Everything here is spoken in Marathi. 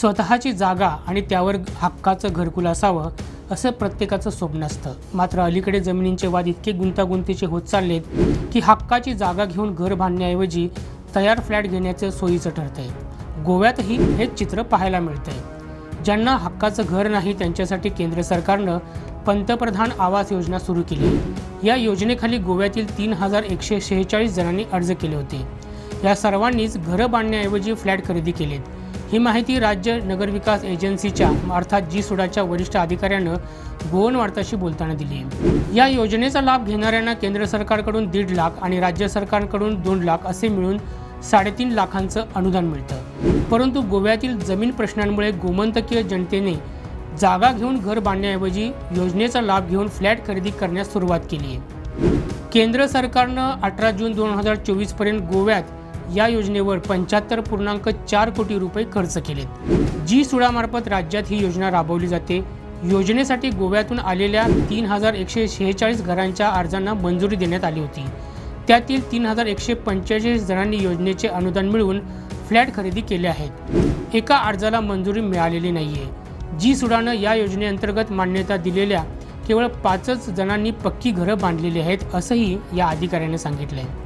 स्वतःची जागा आणि त्यावर हक्काचं घरकुल असावं असं प्रत्येकाचं स्वप्न असतं. मात्र अलीकडे जमिनींचे वाद इतके गुंतागुंतीचे होत चाललेत की हक्काची जागा घेऊन घर बांधण्याऐवजी तयार फ्लॅट घेण्याचं सोयीचं ठरतंय. गोव्यातही हेच चित्र पाहायला मिळतंय. ज्यांना हक्काचं घर नाही त्यांच्यासाठी केंद्र सरकारनं पंतप्रधान आवास योजना सुरू केली. या योजनेखाली गोव्यातील तीन हजार एकशे शेहेचाळीस जणांनी अर्ज केले होते. या सर्वांनीच घरं बांधण्याऐवजी फ्लॅट खरेदी केलेत. ही माहिती राज्य नगरविकास एजन्सीच्या अर्थात जी सुडाच्या वरिष्ठ अधिकाऱ्यानं गोवन वार्ताशी बोलताना दिली आहे. या योजनेचा लाभ घेणाऱ्यांना केंद्र सरकारकडून दीड लाख आणि राज्य सरकारकडून दोन लाख असे मिळून साडेतीन लाखांचं अनुदान मिळतं. परंतु गोव्यातील जमीन प्रश्नांमुळे गोमंतकीय जनतेने जागा घेऊन घर बांधण्याऐवजी योजनेचा लाभ घेऊन फ्लॅट खरेदी करण्यास सुरुवात केली आहे. केंद्र सरकारनं अठरा जून दोन हजार चोवीसपर्यंत गोव्यात या योजनेवर पंच्याहत्तर पूर्णांक चार कोटी रुपये खर्च केलेत. जी सुडामार्फत राज्यात ही योजना राबवली जाते योजनेसाठी गोव्यातून आलेल्या तीन हजार एकशे शेहेचाळीस घरांच्या अर्जांना मंजुरी देण्यात आली होती. त्यातील तीन हजार एकशे पंचेचाळीस जणांनी योजनेचे अनुदान मिळवून फ्लॅट खरेदी केले आहेत. एका अर्जाला मंजुरी मिळालेली नाहीये. जी सुडानं या योजनेअंतर्गत मान्यता दिलेल्या केवळ पाचच जणांनी पक्की घरं बांधलेली आहेत असंही या अधिकाऱ्याने सांगितलं आहे